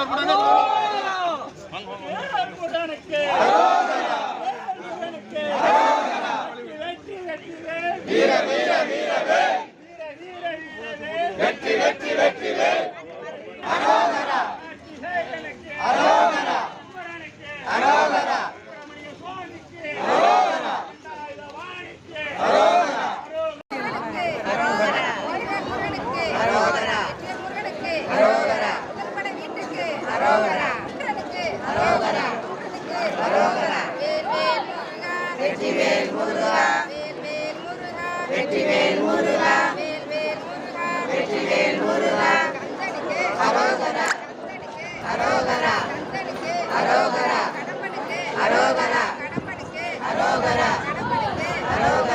normal, normal. அரோகரா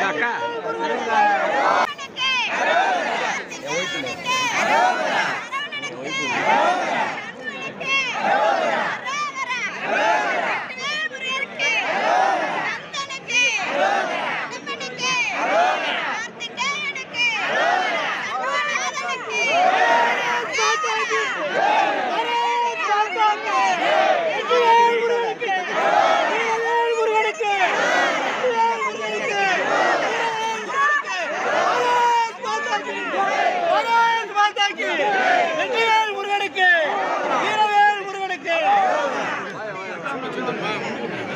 Jaka.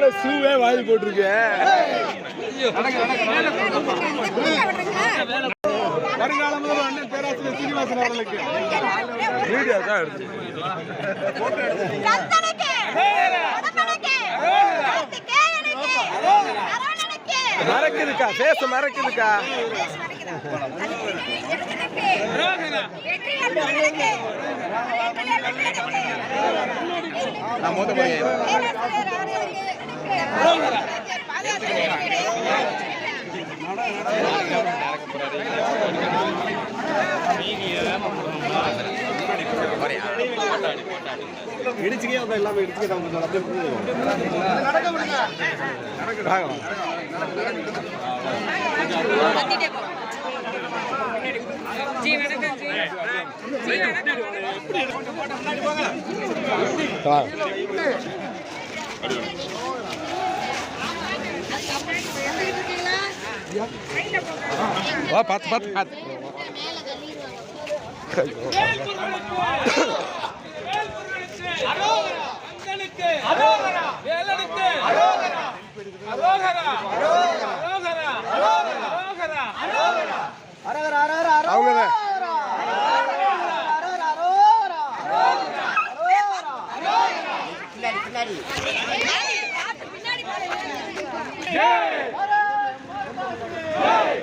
மேல சூவே வாங்கி போட்டிருக்கு. வருங்கால முதல்வர் அண்ணன் பேராசிரியர் மறக்குதுக்கா பேச மறக்குதுக்கா? நான் மொத்த பையன். இடிச்சுக்கே வந்தா எல்லாமே இடிச்சுக்கே வா பார்த்து பார்த்து பார்த்து அவங்கதான் பின்னாடி பின்னாடி जय भारत माता की जय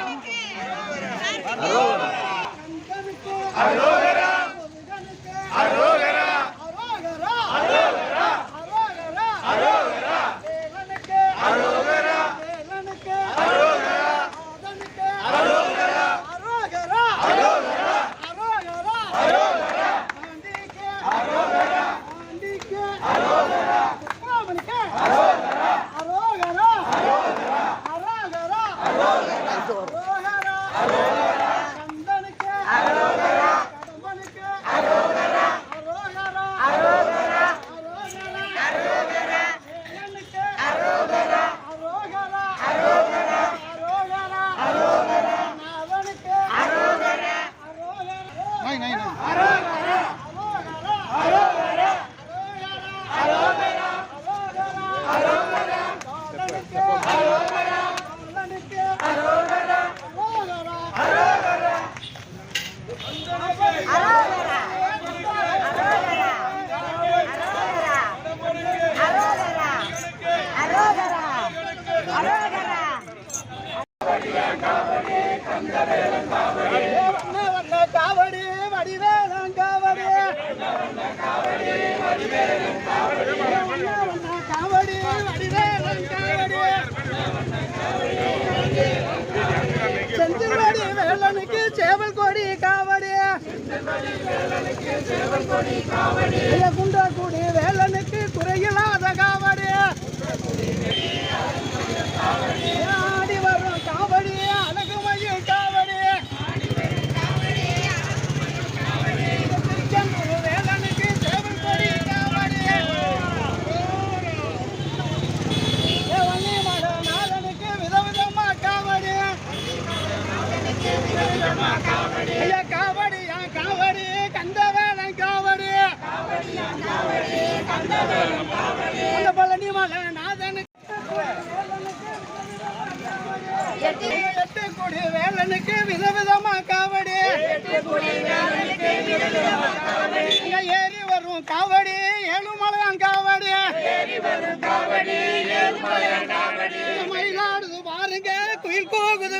குண்டா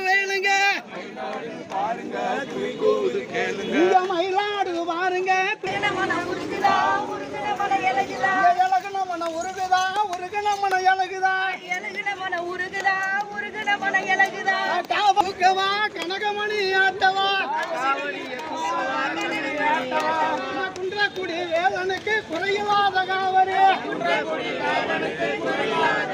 வேணுங்க. இந்த மயிலாடு பாருங்க இலகுன உருகுதா உருகுன மன இலகுதா இலகுன மன உருகுதா உருகுன மன இலகுதா காவா கனகமணி ஆட்டவா. குன்றக்குடி வேலனுக்கு குறையில்லாத காவரு குன்றக்குடி வேலனுக்கு குறையில்லாத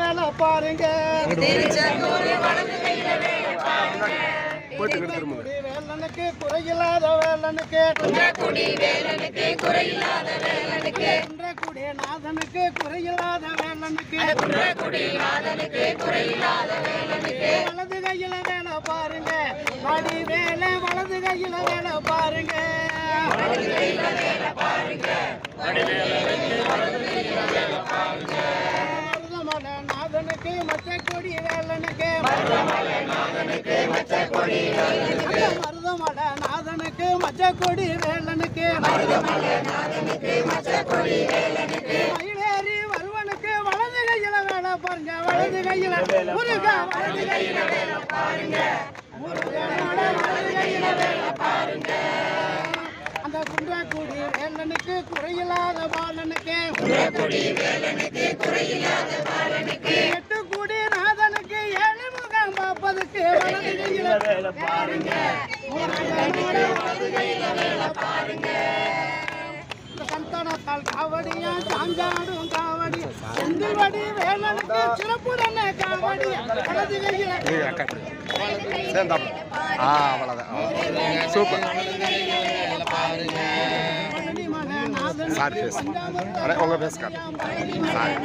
வேலை பாருங்க. திருச்செந்தூர் வலது கையில வேலை பாருங்க வேலனுக்கு குறையில்லாத வேலனுக்கு குடி வேலனுக்கு குறையில்லாத வேலனுக்கு. குடி நாதனுக்கு குறையில்லாத வேலனுக்கு. குடி நாதனுக்கு குறையில்லாத வேலனுக்கு. வலது கையில வேலை பாருங்க. வடி வேலை வலது கையில வேலை பாருங்க. வலது கையில வேலை பாருங்க. நாதனுக்கு மச்ச கொடி வேலனுக்கு நாதனுக்கு மச்ச கொடி வேலனுக்கு. நாதனுக்கு வேலனுக்கு மயிலேறி வருவனுக்கு வலது கையில வேலை பாருங்க வலது கையில முருகா வலது கையில வேலை பாருங்க. அந்த குன்றக்குடி வேலனுக்கு குறையில்லாத பாலனுக்கு குன்றக்குடி வேலனுக்கு குறையில்லாத பாலனுக்கு எட்டு குடி நாதனுக்கு ஏழு முகம் பார்ப்பதுக்கு வலது கையில வேலை பாருங்க முருகனோட வலது கையில வேலை பாருங்க இந்த சந்தானத்தால் காவடியா சாஞ்சாடும் காவடி. செந்தில்வடி வேலனுக்கு சிறப்புடனே காவடி. வலது கையில. சேர்ந்தாப்பு ஆ அவ்வளோதான் சூப்பர். சார் பேசு அண்ணே உங்கள் பேச காட்டு சார்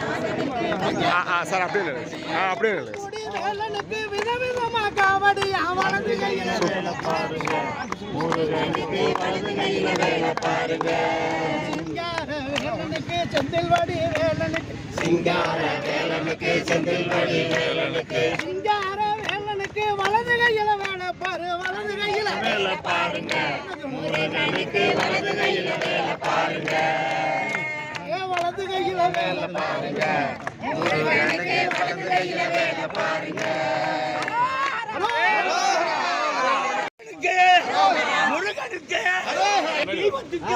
ஆ ஆ சார் அப்படியே இல்லை ஆ அப்படியே இல்லை பாருங்க. வேலனுக்கு செந்தில்வடி வேலனுக்கு. சிங்கார வேலனுக்கு செந்தில்வடி வேலனுக்கு. சிங்கார வேலனுக்கு வலது கையில வேலை பாரு வலது கையில வேலை பாருங்க. முருகனுக்கு வலது கையில வேலை பாருங்க. வலது கையில வேலை பாருங்க. முருகனுக்கு வலது கையில வேலை பாருங்க. முருகனுக்கு. தீபத்துக்கு.